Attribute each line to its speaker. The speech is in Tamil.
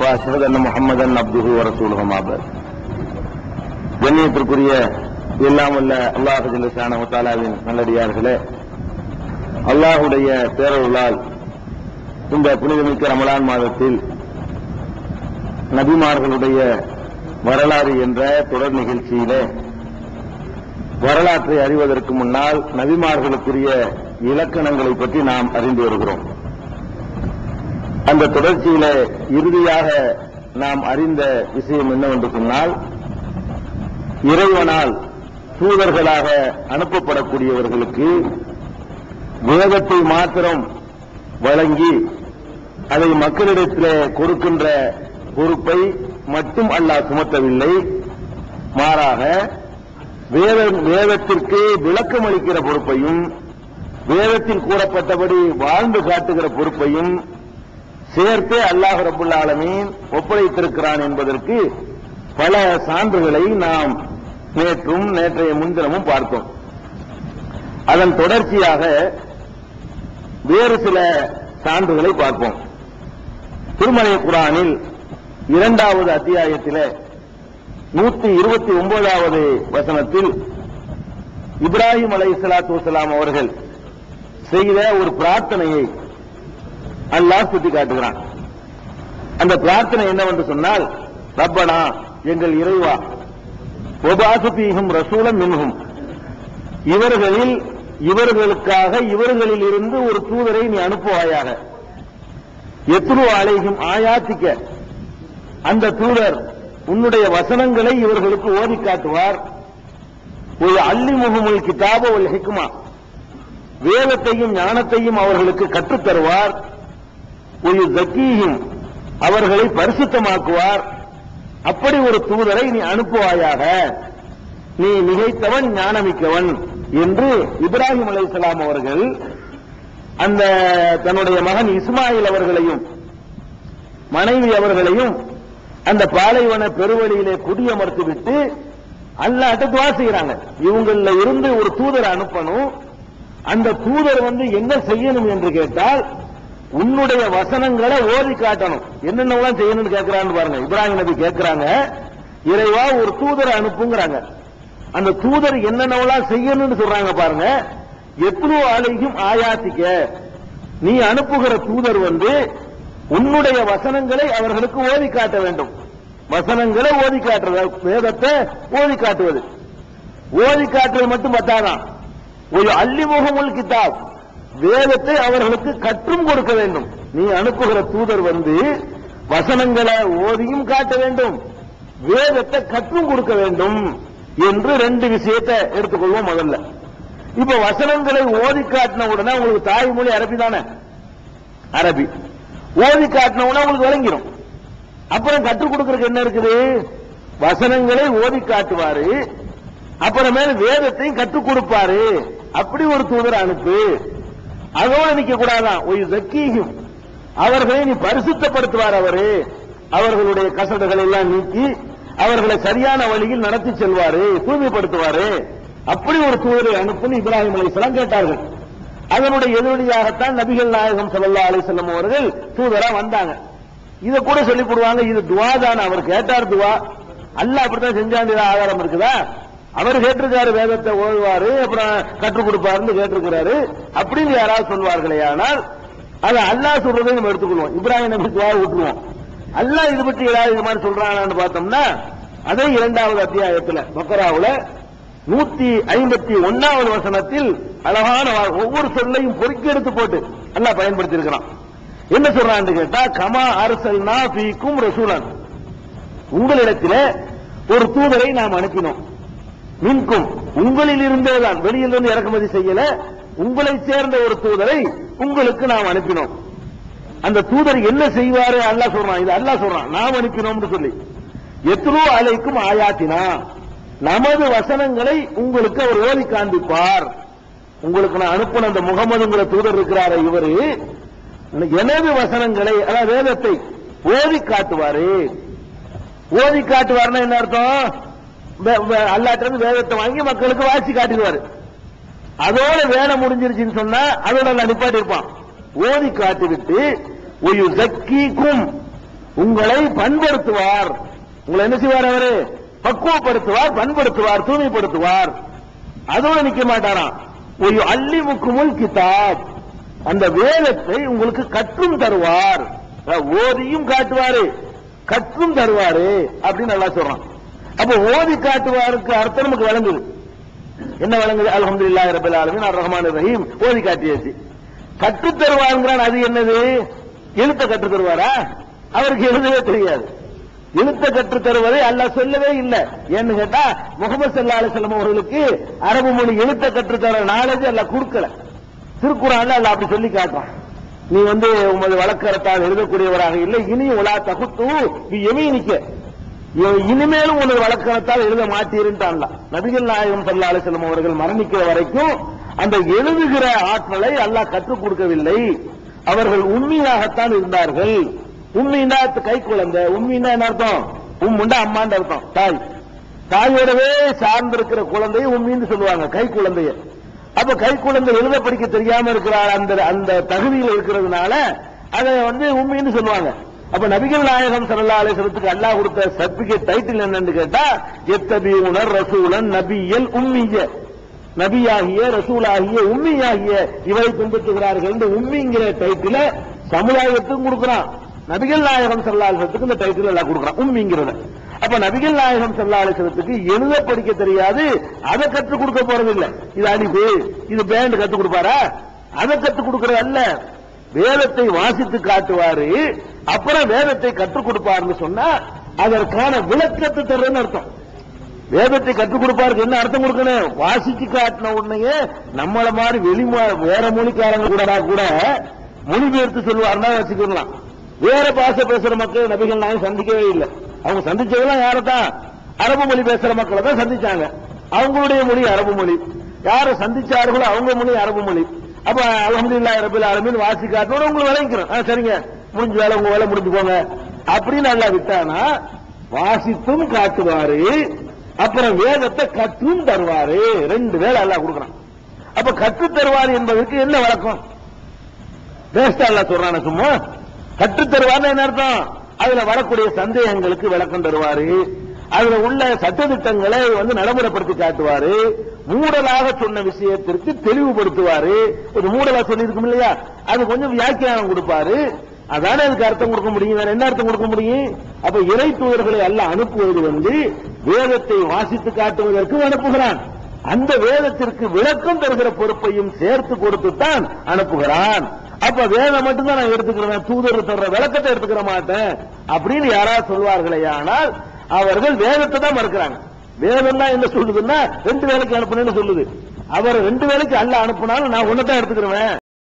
Speaker 1: واشهد ان محمدا عبده ورسوله ما بعد கண்ணியத்திற்குரிய எல்லாம் உள்ள அல்லாஹ் ஜல்லஷான தாலாவின் நல்லடியார்களே அல்லாஹுடைய பேரருளால் இந்த புனிதமிக்க ரமலான் மாதத்தில் நபிமார்களுடைய வரலாறு என்ற தொடர் நிகழ்ச்சியிலே வரலாற்றை அறிவதற்கு முன்னால் நபிமார்களுக்குரிய இலக்கணங்களை பற்றி நாம் அறிந்து வருகிறோம் அந்த தொடர்ச்சியில இறுதியாக நாம் அறிந்த விஷயம் என்னவென்று சொன்னால் இறைவனால் தூதர்களாக அனுப்பப்படக்கூடியவர்களுக்கு வேதத்தை மாத்திரம் வழங்கி அதை மக்களிடத்தில் கொடுக்கின்ற பொறுப்பை மட்டும் அல்லாஹ் சுமத்தவில்லை. மாறாக வேத வேதத்திற்கு விளக்கம் அளிக்கிற பொறுப்பையும் வேதத்தில் கூறப்பட்டபடி வாழ்ந்து காட்டுகிற பொறுப்பையும் சேர்த்தே அல்லாஹ் ரபுல் ஆலமீன் ஒப்படைத்திருக்கிறான் என்பதற்கு பல சான்றுகளை நாம் நேற்றும் நேற்றைய முன்தினமும் பார்த்தோம். அதன் தொடர்ச்சியாக வேறு சில சான்றுகளை பார்ப்போம். திருமலை குரானில் இரண்டாவது அத்தியாயத்தில் நூத்தி இருபத்தி ஒன்பதாவது வசனத்தில் இப்ராஹிம் அலை சலாத்து அவர்கள் செய்த ஒரு பிரார்த்தனையை அல்லாஹ் சுட்டி காட்டுகிறான். அந்த பிரார்த்தனை என்னவென்று சொன்னால் ரப்பனா எங்கள் இறைவா ஒபாசுபீகும் ரசூலம் மின்ஹும். இவர்களில் இவர்களுக்காக இவர்களில் இருந்து ஒரு தூதரை நீ அனுப்புவாயாக. எத்ரு அலைகும் ஆயாத்திக்க. அந்த தூதர் உன்னுடைய வசனங்களை இவர்களுக்கு ஓதி காட்டுவார். ஒரு அள்ளி முகமுல் கிதாப ஒரு ஹிக்குமா வேதத்தையும் ஞானத்தையும் அவர்களுக்கு கற்றுத் தருவார் ஒரு ஜக்கீயும் அவர்களை பரிசுத்தமாக்குவார். அப்படி ஒரு தூதரை நீ அனுப்புவாயாக. நீ மிகைத்தவன் ஞானமிக்கவன் என்று இப்ராஹிம் அலைஹிஸ்ஸலாம் அவர்கள் அந்த தன்னுடைய மகன் இஸ்மாயில் அவர்களையும் மனைவி அவர்களையும் அந்த பாலைவன பெருவழியிலே குடியமர்த்தி விட்டு அல்லாட்ட துவா செய்யறாங்க இவங்கள இருந்து ஒரு தூதரை அனுப்பணும். அந்த தூதர் வந்து என்ன செய்யணும் என்று கேட்டால் உன்னுடைய வசனங்களை ஓதி காட்டணும். என்னென்னலாம் செய்யணும்னு கேட்கிறான்னு பாருங்க. இப்ராஹிம் நபி கேட்கிறாங்க இறைவா ஒரு தூதரை அனுப்புங்கிறாங்க. அந்த தூதர் என்னென்னலாம் செய்யணும்னு சொல்றாங்க பாருங்க. எத்ரு ஆலையும் ஆயாத்திக்க நீ அனுப்புகிற தூதர் வந்து உன்னுடைய வசனங்களை அவர்களுக்கு ஓதி காட்ட வேண்டும். வசனங்களை ஓதி காட்டுறது வேதத்தை ஓதி காட்டுவது. ஓதி காட்டுவது மட்டும் பத்தாதான் ஒரு அல்லிமுகமுல் கிதாப். வேதத்தை அவர்களுக்கு கற்றும் கொடுக்க வேண்டும். நீ அனுப்புகிற தூதர் வந்து வசனங்களை ஓதியும் காட்ட வேண்டும். வேதத்தை கற்றும் கொடுக்க வேண்டும் என்று ரெண்டு விஷயத்தை எடுத்துக்கொள்வோம் முதல்ல. இப்ப வசனங்களை ஓதி காட்டின உடனே உங்களுக்கு தாய்மொழி அரபி தானே? அரபி. ஓதி காட்டின உடனே உங்களுக்கு விளங்கிடும் அப்புறம் கற்றுக் கொடுக்கறதுக்கு என்ன இருக்குது? வசனங்களை ஓதி காட்டுவாரு. அப்புறமேல வேதத்தையும் கற்றுக் கொடுப்பாரு. அப்படி ஒரு தூதர் அனுப்பு. அதோடு நிக்க கூடாதான். ஒரு அவர்களை நீ பரிசுத்தப்படுத்துவார் அவரு. அவர்களுடைய கசடுகள் எல்லாம் நீக்கி அவர்களை சரியான வழியில் நடத்தி செல்வாரு தூய்மைப்படுத்துவாரு. அப்படி ஒரு தூதரை அனுப்புன்னு இப்ராஹிம் அலிஸ்லாம் கேட்டார்கள். அதனுடைய எதிரொலியாகத்தான் நபிகள் நாயகம் சல்லா அலைஹி வஸல்லம் அவர்கள் தூதரா வந்தாங்க. இதை கூட சொல்லி போடுவாங்க இது துவா தான் அவர் கேட்டார் துவா. அல்லாஹ் அப்படித்தான் செஞ்சாண்டிதான் ஆதாரம் இருக்குதா? அவர் கேட்டிருக்காரு வேதத்தை ஓழ்வாரு அப்புறம் கற்றுக் கொடுப்பாருன்னு கேட்டிருக்கிறாரு. அப்படின்னு யாராவது சொல்வார்களே ஆனால் அது அல்லாஹ் சொல்றதை நம்ம எடுத்துக்கொள்வோம் இப்ராஹிம் நபி துவா விட்டுருவோம் அல்லாஹ் இது பற்றி ஏதாவது இது மாதிரி சொல்றாங்கன்னு பார்த்தோம்னா அதே இரண்டாவது அத்தியாயத்துல பக்கராவுல நூத்தி ஐம்பத்தி ஒன்னாவது வசனத்தில் அழகான ஒவ்வொரு சொல்லையும் பொறுக்கி எடுத்து போட்டு அல்லாஹ் பயன்படுத்தி இருக்கிறான் என்ன சொல்றான்னு கேட்டா கமா அரசல்னா ஃபீக்கும் ரசூலன். உங்களிடத்தில் ஒரு தூதரை நாம் அனுப்பினோம். மின்கும். உங்களில் இருந்தேதான் வெளியிலிருந்து இறக்குமதி செய்யல. உங்களை சேர்ந்த ஒரு தூதரை உங்களுக்கு நாம் அனுப்பினோம். அந்த தூதர் என்ன செய்வாரு? அல்லாஹ் சொல்றான். இது அல்லாஹ் சொல்றான். நாம் அனுப்பினோம்னு சொல்லி. எத்ரூ அலைக்கும் ஆயாத்தினா. நமது வசனங்களை உங்களுக்கு அவர் ஓதி காண்பிப்பார். உங்களுக்கு நான் அனுப்பின அந்த முகமதுங்கிற தூதர் இருக்கிறார இவரு. எனது வசனங்களை அதாவது வேதத்தை ஓதி காட்டுவாரு. ஓதி காட்டுவார்னா என்ன அர்த்தம்? அல்லாட்டிலிருந்து வேதத்தை வாங்கி மக்களுக்கு வாசி காட்டிடுவாரு. அதோட வேலை முடிஞ்சிருச்சுன்னு சொன்னா அதோட நான் நிப்பாட்டி இருப்பான் ஓதி காட்டிவிட்டு ஒரு சக்கிக்கும் உங்களை பண்படுத்துவார். உங்களை என்ன செய்வார் அவரு? பக்குவப்படுத்துவார் பண்படுத்துவார் தூய்மைப்படுத்துவார். அதோட நிக்க மாட்டாராம். ஒரு அள்ளி முக்குமுல் கிதாப் அந்த வேதத்தை உங்களுக்கு கற்றும் தருவார். ஓதியும் காட்டுவாரு கற்றும் தருவாரு அப்படின்னு நல்லா சொல்றான். அப்ப ஓதி காட்டுவாருக்கு அர்த்தம் நமக்கு வழங்குது. என்ன வழங்குது? அல்ஹம்துலில்லாஹி ரப்பில் ஆலமின் அர் ரஹ்மான் ரஹீம் ஓதி காட்டியாச்சு. கற்றுத்தருவாருங்கிறான் அது என்னது? எழுத்த கற்றுத் தருவாரா? அவருக்கு எழுதவே தெரியாது. எழுத்த கற்றுத் தருவதை அல்லாஹ் சொல்லவே இல்லை. ஏன்னு கேட்டா முகமது சல்லா அலிசல்லம் அவர்களுக்கு அரபு மொழி எழுத்த கற்றுத் தர நாலேஜ் அல்ல கொடுக்கல. திருக்குறான் அல்ல அப்படி சொல்லி காட்டுறான். நீ வந்து உமது வழக்கரத்தால் எழுதக்கூடியவராக இல்லை. இனி உலா தகுத்து நீ எமையை நிக்க இனிமேலும் உனது வழக்கணத்தால் எழுத மாட்டீருன்றான்ல நபிகள் நாயகம் சல்லா அலிஸ்லாம் அவர்கள் மரணிக்கிற வரைக்கும் அந்த எழுதுகிற ஆற்றலை அல்லாஹ் கற்றுக் கொடுக்கவில்லை. அவர்கள் உண்மையாகத்தான் இருந்தார்கள். உண்மைனா கை குழந்தை உண்மைனா என்ன அர்த்தம்? உம்முண்டா அம்மான்னு அர்த்தம். தாய். தாயோடவே சார்ந்திருக்கிற குழந்தையை உண்மைன்னு சொல்லுவாங்க கை குழந்தைய. அப்ப கை குழந்தை எழுத படிக்க தெரியாம இருக்கிற அந்த அந்த தகுதியில் இருக்கிறதுனால அதை வந்து உண்மைன்னு சொல்லுவாங்க. அப்ப நபிகள் நாயகம் ஸல்லல்லாஹு அலைஹி அல்லாஹ் கொடுத்த சர்டிபிகேட் டைட்டில் என்னன்னு கேட்டா உணர் ரசூலன் நபியல் உம்மிய. நபியாகிய ரசூலாகிய உம்மியாகிய இவரை பின்பற்றுகிறார்கள் என்று உம்மிங்கிற டைட்டில சமுதாயத்துக்கும் கொடுக்கிறான். நபிகள் நாயகம் ஸல்லல்லாஹு அலைஹி இந்த டைட்டில் எல்லாம் கொடுக்கிறான் உம்மிங்கிறத அப்ப நபிகள் நாயகம் ஸல்லல்லாஹு அலைஹி எழுத படிக்க தெரியாது அதை கற்றுக் கொடுக்க போறது இல்ல இது? அடிப்பு இது பேண்ட் கற்றுக் கொடுப்பாரா? அதை கற்றுக் கொடுக்கறது அல்ல. வேதத்தை வாசித்து காட்டுவாரு அப்புறம் வேதத்தை கற்றுக் கொடுப்பாருன்னு சொன்னா அதற்கான விளக்கத்தை தர்றதுன்னு அர்த்தம். வேதத்தை கற்றுக் கொடுப்பாருக்கு என்ன அர்த்தம் கொடுக்கணும்? வாசிச்சு காட்டின உடனே நம்மள மாதிரி வெளி வேற மொழிக்காரங்க கூட கூட மொழிபெயர்த்து சொல்லுவாருன்னா வச்சுக்கலாம் வேற பாஷை பேசுற மக்கள் நபிகள் நாயகம் சந்திக்கவே இல்லை. அவங்க சந்திச்சதெல்லாம் யாரத்தான்? அரபு மொழி பேசுற மக்களை தான் சந்திச்சாங்க. அவங்களுடைய மொழி அரபு மொழி. யாரை சந்திச்சார்களோ அவங்க மொழி அரபு மொழி. அப்ப அலமதுல்லா ரபில் ஆலமின் வாசி காட்டணும் உங்களுக்கு விளங்கிக்கிறோம் ஆ, சரிங்க. முடிஞ்ச வேலை உங்க வேலை முடிஞ்சுக்கோங்க. அப்படின்னு நல்லா விட்டானா வாசித்தும் காட்டுவாரு அப்புறம் வேதத்தை கற்றும் தருவாரு. ரெண்டு வேலை எல்லாம் கொடுக்குறான். அப்ப கற்று தருவார் என்பதற்கு என்ன வழக்கம்? பேஸ்டா அல்ல சொல்றான சும்மா. கற்று தருவார்னு என்ன அர்த்தம்? அதுல வரக்கூடிய சந்தேகங்களுக்கு விளக்கம் தருவாரு. அதுல உள்ள சட்டதிட்டங்களை வந்து நடைமுறைப்படுத்தி காட்டுவாரு. மூடலாக சொன்ன விஷயத்திற்கு தெளிவுபடுத்துவாரு. ஒரு மூடலா சொல்லியிருக்கும் இல்லையா? அது கொஞ்சம் வியாக்கியானம் கொடுப்பாரு. அதானே அதுக்கு அர்த்தம் கொடுக்க முடியும்? வேற என்ன அர்த்தம் கொடுக்க முடியும்? அப்ப இறை தூதர்களை அல்ல அனுப்புவது வந்து வேதத்தை வாசித்து காட்டுவதற்கு அனுப்புகிறான். அந்த வேதத்திற்கு விளக்கம் தருகிற பொறுப்பையும் சேர்த்து கொடுத்துத்தான் அனுப்புகிறான். அப்ப வேதம் மட்டும்தான் நான் எடுத்துக்கிறேன். தூதர் தர்ற விளக்கத்தை எடுத்துக்கிற மாட்டேன். அப்படின்னு யாராவது சொல்வார்களே ஆனால் அவர்கள் வேதத்தை தான் மறுக்கிறாங்க. வேதம் தான் என்ன சொல்லுதுன்னா ரெண்டு வேலைக்கு அனுப்புனேன்னு சொல்லுது. அவர் ரெண்டு வேலைக்கு அல்ல அனுப்புனாலும் நான் ஒன்னதான் எடுத்துக்கிறேன்